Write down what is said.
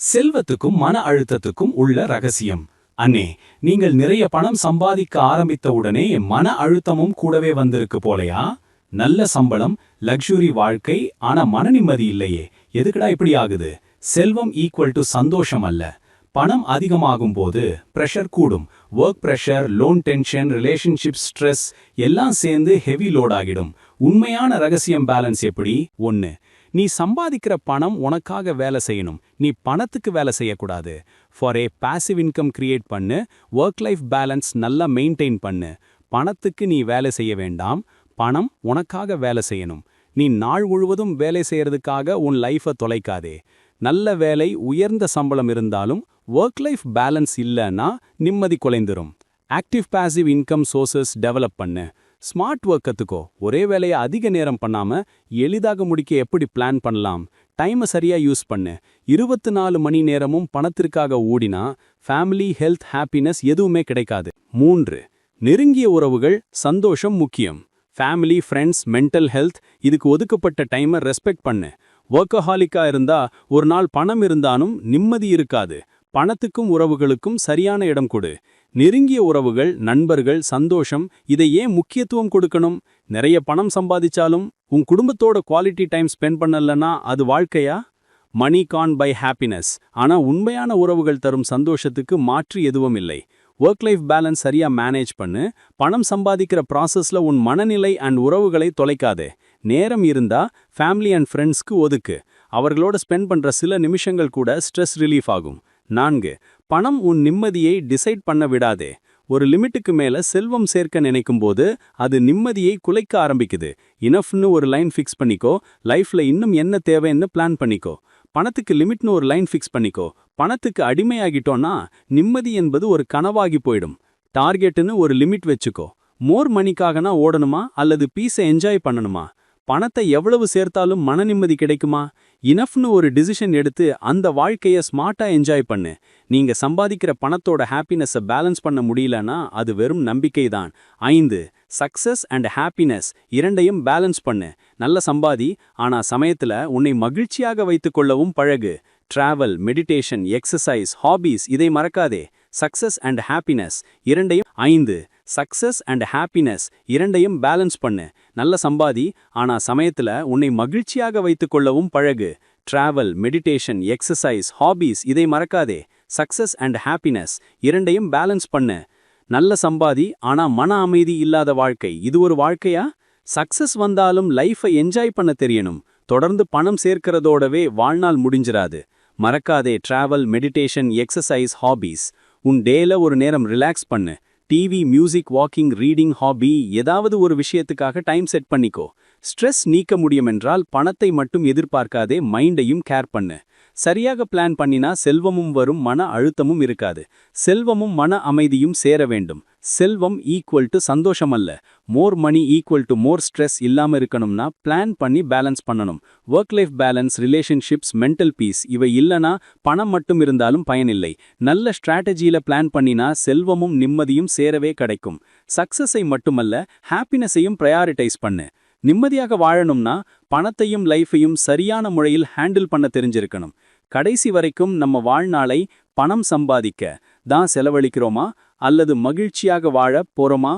செல்வத்துக்கும் மன அழுத்தத்துக்கும் உள்ள ரகசியம். அண்ணே நீங்கள் நிறைய பணம் சம்பாதிக்க ஆரம்பித்தவுடனே மன அழுத்தமும் கூடவே வந்திருக்கு போலையா? நல்ல சம்பளம் லக்ஸுரி வாழ்க்கை ஆனா மன நிம்மதி இல்லையே. எதுக்குடா இப்படி ஆகுது? செல்வம் ஈக்குவல் டு சந்தோஷம் அல்ல. பணம் அதிகமாகும் போது பிரஷர் கூடும். Work pressure loan tension relationship stress எல்லாம் சேர்ந்து ஹெவி லோட் ஆகிடும். உண்மையான ரகசியம் பேலன்ஸ் எப்படி? ஒன்னு நீ சம்பாதிக்கிற பணம் உனக்காக வேலை செய்யணும். நீ பணத்துக்கு வேலை செய்யக்கூடாது. For a passive income create பண்ணு. ஒர்க் லைஃப் பேலன்ஸ் நல்லா மெயின்டைன் பண்ணு. பணத்துக்கு நீ வேலை செய்ய வேண்டாம். பணம் உனக்காக வேலை செய்யணும். நீ நாள் முழுவதும் வேலை செய்யறதுக்காக உன் லைஃபை தொலைக்காதே. நல்ல வேலை உயர்ந்த சம்பளம் இருந்தாலும் ஒர்க் லைஃப் பேலன்ஸ் இல்லைன்னா நிம்மதி குலைந்துரும். Active passive income sources develop பண்ணு. ஸ்மார்ட் ஒர்க் கத்துக்கோ. ஒரே வேலையை அதிக நேரம் பண்ணாம எளிதாக முடிக்க எப்படி பிளான் பண்ணலாம்? டைமை சரியா யூஸ் பண்ணு. இருபத்தி நாலு மணி நேரமும் பணத்திற்காக ஓடினா ஃபேமிலி ஹெல்த் ஹாப்பினஸ் எதுவுமே கிடைக்காது. மூன்று நெருங்கிய உறவுகள் சந்தோஷம் முக்கியம். ஃபேமிலி ஃப்ரெண்ட்ஸ் மென்டல் ஹெல்த் இதுக்கு ஒதுக்கப்பட்ட டைமை ரெஸ்பெக்ட் பண்ணு. ஒர்க்கஹாலிக்கா இருந்தா ஒரு நாள் பணம் இருந்தாலும் நிம்மதி இருக்காது. பணத்துக்கும் உறவுகளுக்கும் சரியான இடம் கொடு. நெருங்கிய உறவுகள் நண்பர்கள் சந்தோஷம் இதை ஏன் முக்கியத்துவம் கொடுக்கணும்? நிறைய பணம் சம்பாதிச்சாலும் உன் குடும்பத்தோட குவாலிட்டி டைம் ஸ்பெண்ட் பண்ணலன்னா அது வாழ்க்கையா? மணி கான் பை ஹாப்பினஸ் ஆனா உண்மையான உறவுகள் தரும் சந்தோஷத்துக்கு மாற்று எதுவும் இல்லை ஒர்க் லைஃப் பேலன்ஸ் சரியா மேனேஜ் பண்ணு. பணம் சம்பாதிக்கிற ப்ராசஸில் உன் மனநிலை அண்ட் உறவுகளை தொலைக்காதே. நேரம் இருந்தா ஃபேமிலி அண்ட் ஃப்ரெண்ட்ஸ்க்கு ஒதுக்கு. அவர்களோட ஸ்பெண்ட் பண்ற சில நிமிஷங்கள் கூட ஸ்ட்ரெஸ் ரிலீஃப் ஆகும். நான்கு பணம் உன் நிம்மதியை டிசைட் பண்ண விடாதே. ஒரு லிமிட்டுக்கு மேல செல்வம் சேர்க்க நினைக்கும் போது அது நிம்மதியை குலைக்க ஆரம்பிக்குது. இனஃப்னு ஒரு லைன் ஃபிக்ஸ் பண்ணிக்கோ. லைஃப்ல இன்னும் என்ன தேவைன்னு பிளான் பண்ணிக்கோ. பணத்துக்கு லிமிட்னு ஒரு லைன் ஃபிக்ஸ் பண்ணிக்கோ. பணத்துக்கு அடிமையாகிட்டோன்னா நிம்மதி என்பது ஒரு கனவாகி போயிடும். டார்கெட்டுன்னு ஒரு லிமிட் வச்சுக்கோ. மோர் மணிக்காகனா ஓடணுமா? அல்லது பீஸை என்ஜாய் பண்ணணுமா? பணத்தை எவ்வளவு சேர்த்தாலும் மன நிம்மதி கிடைக்குமா? இனஃப்னு ஒரு டிசிஷன் எடுத்து அந்த வாழ்க்கைய ஸ்மார்ட்டா என்ஜாய் பண்ணு. நீங்க சம்பாதிக்கிற பணத்தோட ஹாப்பினஸை பேலன்ஸ் பண்ண முடியலனா அது வெறும் நம்பிக்கை தான் ஐந்து சக்சஸ் அண்ட் ஹாப்பினஸ் இரண்டையும் பேலன்ஸ் பண்ணு. நல்ல சம்பாதி ஆனா சமயத்துல உன்னை மகிழ்ச்சியாக வைத்துக் கொள்ளவும் பழகு. டிராவல் மெடிடேஷன் எக்ஸசைஸ் ஹாபீஸ் இதை மறக்காதே. சக்சஸ் அண்ட் ஹாப்பினஸ் இரண்டையும் ஐந்து சக்சஸ் அண்ட் ஹாப்பினஸ் இரண்டையும் பேலன்ஸ் பண்ணு. நல்ல சம்பாதி ஆனா சமயத்துல உன்னை மகிழ்ச்சியாக வைத்துக்கொள்ளவும் பழகு. டிராவல் மெடிடேஷன் எக்ஸசைஸ் ஹாபீஸ் இதை மறக்காதே. சக்சஸ் அண்ட் ஹாப்பினஸ் இரண்டையும் பேலன்ஸ் பண்ணு. நல்ல சம்பாதி ஆனா மன அமைதி இல்லாத வாழ்க்கை. இது ஒரு வாழ்க்கையா? சக்சஸ் வந்தாலும் லைஃபை என்ஜாய் பண்ண தெரியணும். தொடர்ந்து பணம் சேர்க்கிறதோடவே வாழ்நாள் முடிஞ்சிராது. மறக்காதே டிராவல் மெடிடேஷன் எக்ஸசைஸ் ஹாபீஸ் உன் டேல ஒரு நேரம் ரிலாக்ஸ் பண்ணு. TV music walking reading hobby ஏதாவது ஒரு விஷயத்துக்காக டைம் செட் பண்ணிக்கோ. ஸ்ட்ரெஸ் நீக்க முடியும் என்றால் பணத்தை மட்டும் எதிர்பார்க்காதே மைண்டையும் கேர் பண்ணு. சரியாக பிளான் பண்ணினா செல்வமும் வரும் மன அழுத்தமும் இருக்காது. செல்வமும் மன அமைதியும் சேர வேண்டும். செல்வம் ஈக்குவல் டு சந்தோஷம் அல்ல more money equal to more stress இல்லாம இருக்கணும்னா பிளான் பண்ணி பேலன்ஸ் பண்ணணும். Work life balance relationships mental peace இவை இல்லனா பணம் மட்டும் இருந்தாலும் பயனில்லை. நல்ல ஸ்ட்ராட்டஜியில் பிளான் பண்ணினா செல்வமும் நிம்மதியும் சேரவே கிடைக்கும். சக்சஸை மட்டுமல்ல ஹாப்பினஸையும் ப்ரையாரிட்டைஸ் பண்ணு. நிம்மதியாக வாழணும்னா பணத்தையும் லைஃபையும் சரியான முறையில் ஹேண்டில் பண்ண தெரிஞ்சிருக்கணும். கடைசி வரைக்கும் நம்ம வாழ்நாளை பணம் சம்பாதிக்க தான் செலவழிக்கிறோமா? அல்லது மகிழ்ச்சியாக வாழ போறோமா?